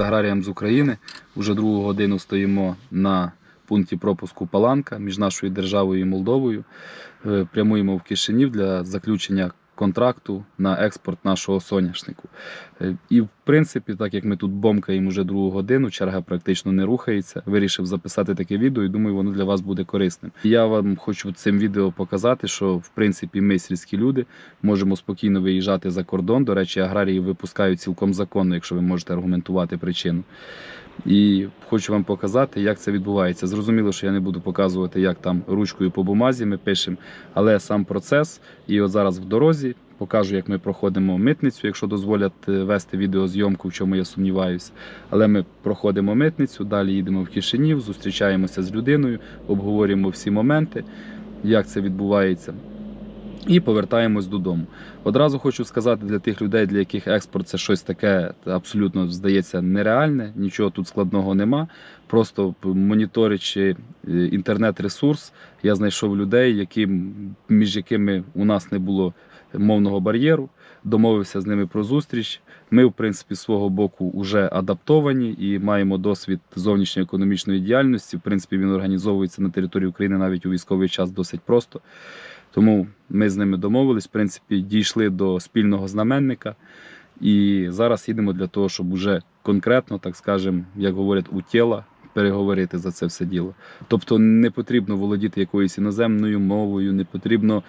Аграріям з України. Уже другу годину стоїмо на пункті пропуску Паланка між нашою державою і Молдовою. Е, Прямуємо в Кишинів для заключення контракту на експорт нашого соняшнику. Е, І в принципі, так як ми тут бомкаємо вже другу годину, черга практично не рухається. Вирішив записати таке відео і думаю, воно для вас буде корисним. Я вам хочу цим відео показати, що в принципі ми сільські люди можемо спокійно виїжджати за кордон. До речі, аграрії випускають цілком законно, якщо ви можете аргументувати причину. І хочу вам показати, як це відбувається. Зрозуміло, що я не буду показувати, як там ручкою по бумазі ми пишемо, але сам процес. І от зараз в дорозі покажу, як ми проходимо митницю, якщо дозволять е, вести відеозйомку, в чому я сумніваюся. Але ми проходимо митницю, далі їдемо в Кишинів, зустрічаємося з людиною, обговорюємо всі моменти, як це відбувається. І повертаємось додому. Одразу хочу сказати для тих людей, для яких експорт це щось таке абсолютно здається нереальне, нічого тут складного нема. Просто моніторячи е, інтернет-ресурс, я знайшов людей, які, між якими у нас не було мовного бар'єру, домовився з ними про зустріч. Ми, в принципі, з свого боку вже адаптовані і маємо досвід зовнішньої економічної діяльності. В принципі, він організовується на території України навіть у військовий час досить просто. Тому ми з ними домовились, в принципі, дійшли до спільного знаменника. І зараз їдемо для того, щоб уже конкретно, так скажемо, як говорять, у тіла переговорити за це все діло. Тобто не потрібно володіти якоюсь іноземною мовою, не потрібно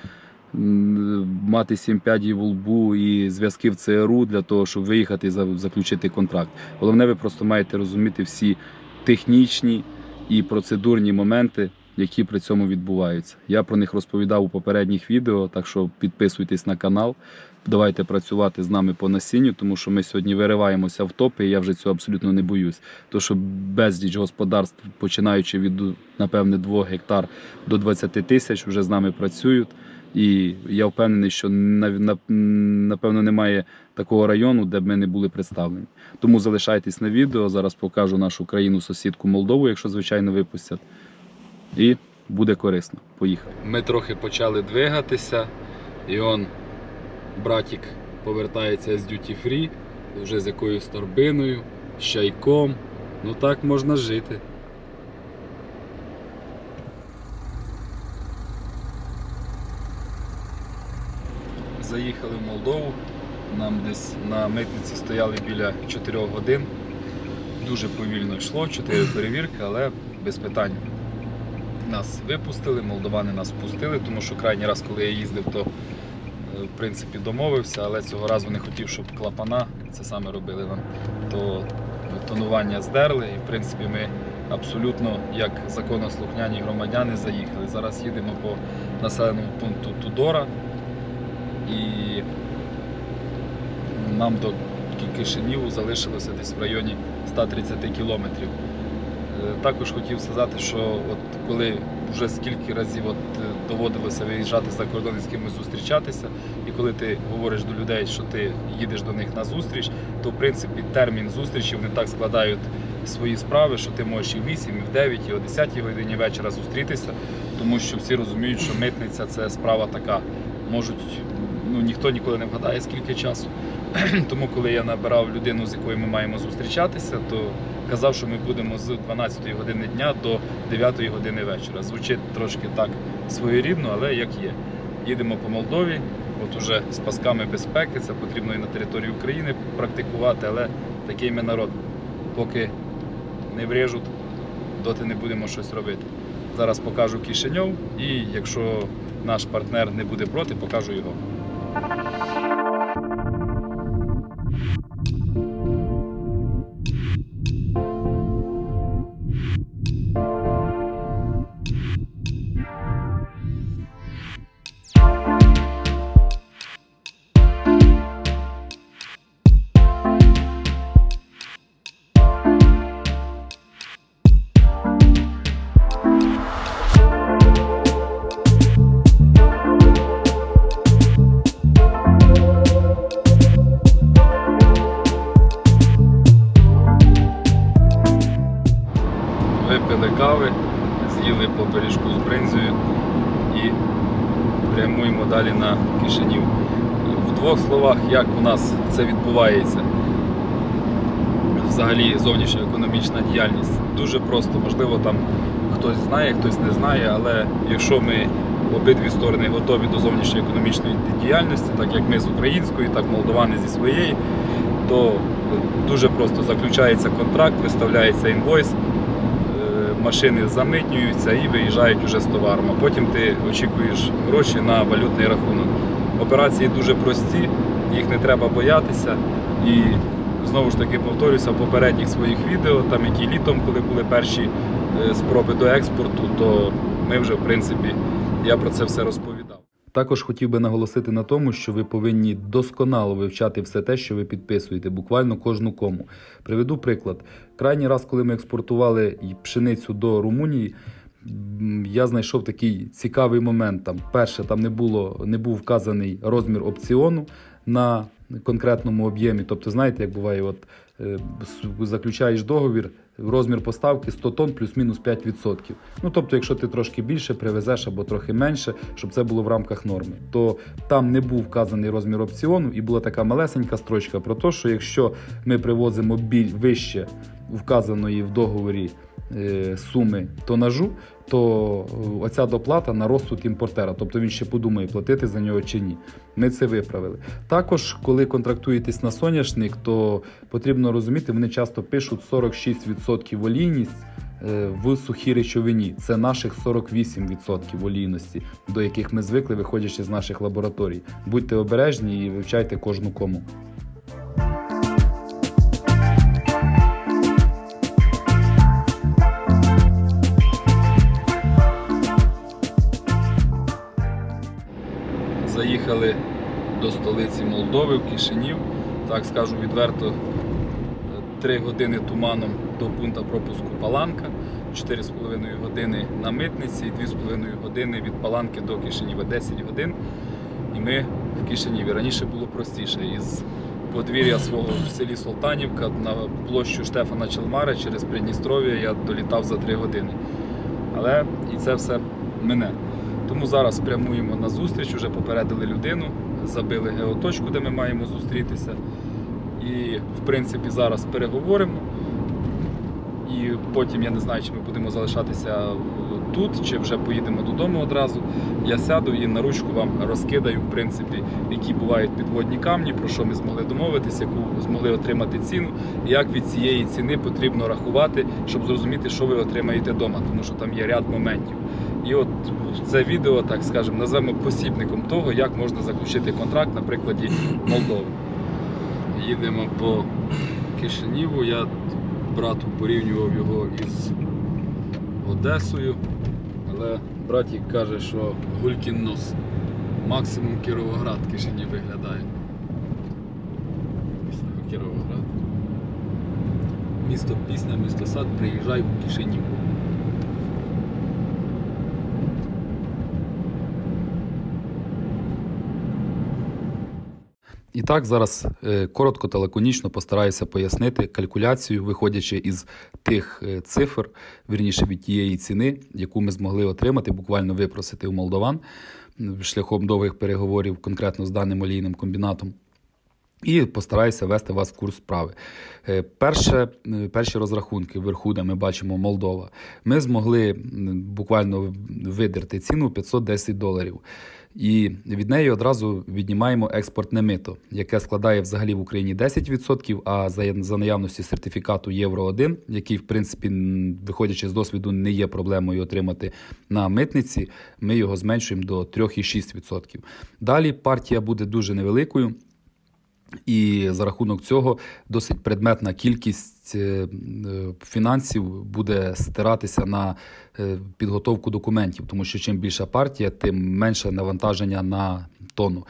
мати сім п'ядів у лбу і зв'язки в ЦРУ для того, щоб виїхати і заключити контракт. Головне, ви просто маєте розуміти всі технічні і процедурні моменти, які при цьому відбуваються. Я про них розповідав у попередніх відео, так що підписуйтесь на канал. Давайте працювати з нами по насінню, тому що ми сьогодні вириваємося в топи, і я вже цього абсолютно не боюсь. То що безліч господарств, починаючи від напевне 2 гектар до 20 тисяч, вже з нами працюють. І я впевнений, що напевно немає такого району, де б ми не були представлені. Тому залишайтесь на відео. Зараз покажу нашу країну сусідку Молдову, якщо звичайно випустять. І буде корисно. Поїхали. Ми трохи почали двигатися, і он братік повертається з Duty Free, вже з якоюсь торбиною, з чайком. Ну так можна жити. Заїхали в Молдову. Нам десь на митниці стояли біля 4 годин. Дуже повільно йшло, 4 перевірки, але без питань. Нас випустили, молдовани нас пустили, тому що крайній раз, коли я їздив, то е, в принципі домовився, але цього разу не хотів, щоб клапана це саме робили нам, то тонування здерли. І в принципі ми абсолютно як законослухняні громадяни заїхали. Зараз їдемо по населеному пункту Тудора і нам до Кишиніву залишилося десь в районі 130 кілометрів. Також хотів сказати, що от коли вже скільки разів от е, доводилося виїжджати за кордон і з кимось зустрічатися, і коли ти говориш до людей, що ти їдеш до них на зустріч, то в принципі термін зустрічі вони так складають свої справи, що ти можеш і в 8, і в 9, і о 10 годині вечора зустрітися, тому що всі розуміють, що митниця це справа така. Можуть, ну ніхто ніколи не вгадає, скільки часу. Тому, коли я набирав людину, з якою ми маємо зустрічатися, то казав, що ми будемо з 12 години дня до 9 години вечора. Звучить трошки так своєрідно, але як є. Їдемо по Молдові, от уже з пасками безпеки, це потрібно і на території України практикувати, але такий ми народ. Поки не врежуть, доти не будемо щось робити. Зараз покажу Кишиньов і якщо наш партнер не буде проти, покажу його. Випили кави, з'їли по пиріжку з бринзою і прямуємо далі на Кишинів. В двох словах, як у нас це відбувається. взагалі зовнішня економічна діяльність? Дуже просто, можливо, там хтось знає, хтось не знає, але якщо ми обидві сторони готові до зовнішньої економічної діяльності, так як ми з української, так молдовани зі своєї, то дуже просто заключається контракт, виставляється інвойс, машини замитнюються і виїжджають уже з товаром. А потім ти очікуєш гроші на валютний рахунок. Операції дуже прості, їх не треба боятися. І знову ж таки повторюся в попередніх своїх відео, там які літом, коли були перші е, спроби до експорту, то ми вже в принципі я про це все розповідав. Також хотів би наголосити на тому, що ви повинні досконало вивчати все те, що ви підписуєте, буквально кожну кому. Приведу приклад. Крайній раз, коли ми експортували пшеницю до Румунії, я знайшов такий цікавий момент. Там перше, там не було не був вказаний розмір опціону на конкретному об'ємі. Тобто, знаєте, як буває, от е, заключаєш договір, розмір поставки 100 тонн плюс-мінус 5%. Ну тобто, якщо ти трошки більше привезеш або трохи менше, щоб це було в рамках норми, то там не був вказаний розмір опціону, і була така малесенька строчка про те, що якщо ми привозимо біль вище вказаної в договорі е, суми тонажу, то е, оця доплата на розсуд імпортера, тобто він ще подумає, платити за нього чи ні. Ми це виправили. Також, коли контрактуєтесь на соняшник, то потрібно розуміти, вони часто пишуть 46% олійність е, в сухій речовині. Це наших 48% олійності, до яких ми звикли, виходячи з наших лабораторій. Будьте обережні і вивчайте кожну кому. Заїхали до столиці Молдови в Кишинів. Так скажу відверто, 3 години туманом до пункту пропуску Паланка, 4,5 години на митниці і 2,5 години від Паланки до Кишиніва, 10 годин. І ми в Кишиніві. Раніше було простіше. Із подвір'я свого в селі Солтанівка на площу Штефана Челмара через Придністров'я я долітав за 3 години. Але і це все мене. Тому зараз прямуємо на зустріч, вже попередили людину, забили геоточку, де ми маємо зустрітися. І, в принципі, зараз переговоримо. І потім я не знаю, чи ми будемо залишатися тут, чи вже поїдемо додому одразу. Я сяду і на ручку вам розкидаю, в принципі, які бувають підводні камні, про що ми змогли домовитися, яку змогли отримати ціну, як від цієї ціни потрібно рахувати, щоб зрозуміти, що ви отримаєте вдома, тому що там є ряд моментів. І от це відео, так скажемо, назвемо посібником того, як можна заключити контракт на прикладі Молдови. Їдемо по Кишиніву. Я брату порівнював його із Одесою, але братік каже, що Гулькін нос. Максимум Кіровоград Кишинів виглядає. Кіровоград. Місто Пісня, місто Сад, приїжджай в Кишинів. І так, зараз е, коротко та лаконічно постараюся пояснити калькуляцію, виходячи із тих е, цифр, вірніше від тієї ціни, яку ми змогли отримати, буквально випросити у молдован шляхом довгих переговорів, конкретно з даним олійним комбінатом. І постараюся вести вас в курс справи. Е, Перше, перші розрахунки вверху, де ми бачимо Молдова, ми змогли буквально видерти ціну 510 доларів. І від неї одразу віднімаємо експортне мито, яке складає взагалі в Україні 10%, а за, за наявності сертифікату Євро 1, який, в принципі, виходячи з досвіду, не є проблемою отримати на митниці, ми його зменшуємо до 3,6%. Далі партія буде дуже невеликою. І за рахунок цього досить предметна кількість фінансів буде стиратися на е, підготовку документів, тому що чим більша партія, тим менше навантаження на тонну.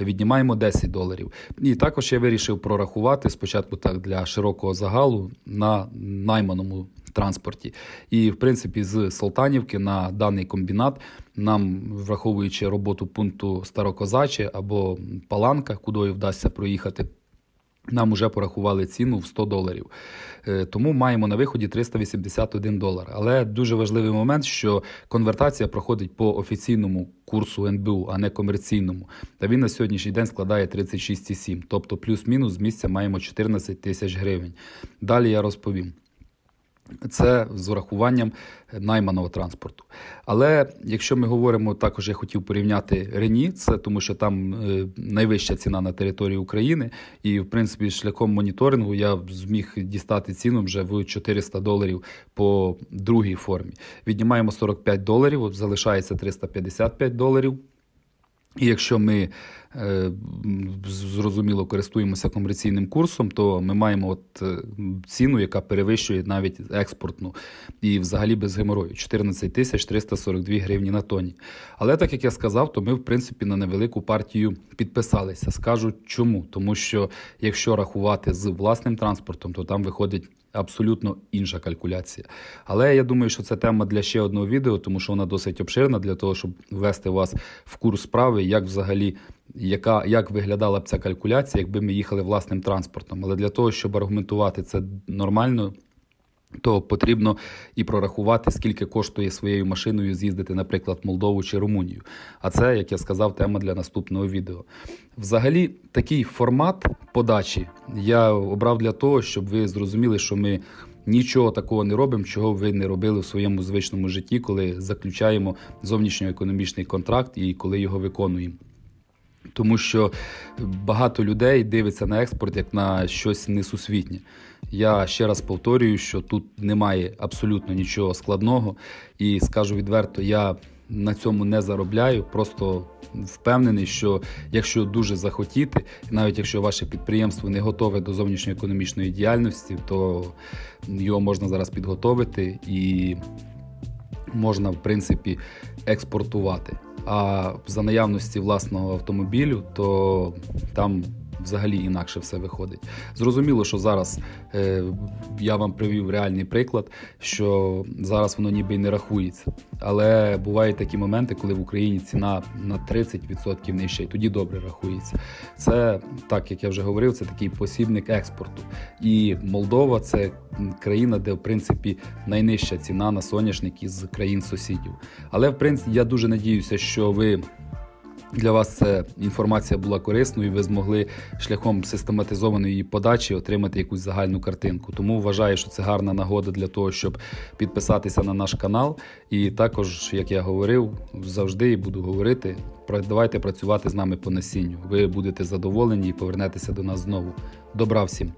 Віднімаємо 10 доларів. І також я вирішив прорахувати спочатку так для широкого загалу на найманому транспорті. І, в принципі, з Солтанівки на даний комбінат нам, враховуючи роботу пункту Старокозаче або Паланка, кудою вдасться проїхати, нам вже порахували ціну в 100 доларів. Е, Тому маємо на виході 381 долар. Але дуже важливий момент, що конвертація проходить по офіційному курсу НБУ, а не комерційному. Та він на сьогоднішній день складає 36,7. Тобто плюс-мінус з місця маємо 14 тисяч гривень. Далі я розповім. Це з урахуванням найманого транспорту. Але якщо ми говоримо також, я хотів порівняти Рені, це тому що там е, найвища ціна на території України, і в принципі шляхом моніторингу я зміг дістати ціну вже в 400 доларів по другій формі. Віднімаємо 45 доларів, залишається 355 доларів. І якщо ми зрозуміло користуємося комерційним курсом, то ми маємо от е, ціну, яка перевищує навіть експортну і взагалі без геморою 14 тисяч 342 гривні на тоні. Але так як я сказав, то ми в принципі на невелику партію підписалися. Скажу чому? Тому що якщо рахувати з власним транспортом, то там виходить абсолютно інша калькуляція. Але я думаю, що це тема для ще одного відео, тому що вона досить обширна для того, щоб ввести вас в курс справи, як взагалі. Яка як виглядала б ця калькуляція, якби ми їхали власним транспортом? Але для того, щоб аргументувати це нормально, то потрібно і прорахувати, скільки коштує своєю машиною з'їздити, наприклад, Молдову чи Румунію. А це, як я сказав, тема для наступного відео. Взагалі, такий формат подачі я обрав для того, щоб ви зрозуміли, що ми. Нічого такого не робимо, чого ви не робили в своєму звичному житті, коли заключаємо зовнішньоекономічний контракт і коли його виконуємо. Тому що багато людей дивиться на експорт як на щось несусвітнє. Я ще раз повторюю, що тут немає абсолютно нічого складного, і скажу відверто, я на цьому не заробляю. Просто впевнений, що якщо дуже захотіти, навіть якщо ваше підприємство не готове до зовнішньоекономічної діяльності, то його можна зараз підготовити і можна, в принципі, експортувати. А за наявності власного автомобілю, то там взагалі інакше все виходить. Зрозуміло, що зараз е, я вам привів реальний приклад, що зараз воно ніби й не рахується. Але бувають такі моменти, коли в Україні ціна на 30% нижча, і тоді добре рахується. Це так, як я вже говорив, це такий посібник експорту. І Молдова це країна, де в принципі найнижча ціна на соняшник із країн сусідів. Але в принципі я дуже надіюся, що ви. Для вас ця інформація була корисною, і ви змогли шляхом систематизованої подачі отримати якусь загальну картинку. Тому вважаю, що це гарна нагода для того, щоб підписатися на наш канал. І також, як я говорив, завжди і буду говорити, давайте працювати з нами по насінню. Ви будете задоволені і повернетеся до нас знову. Добра всім!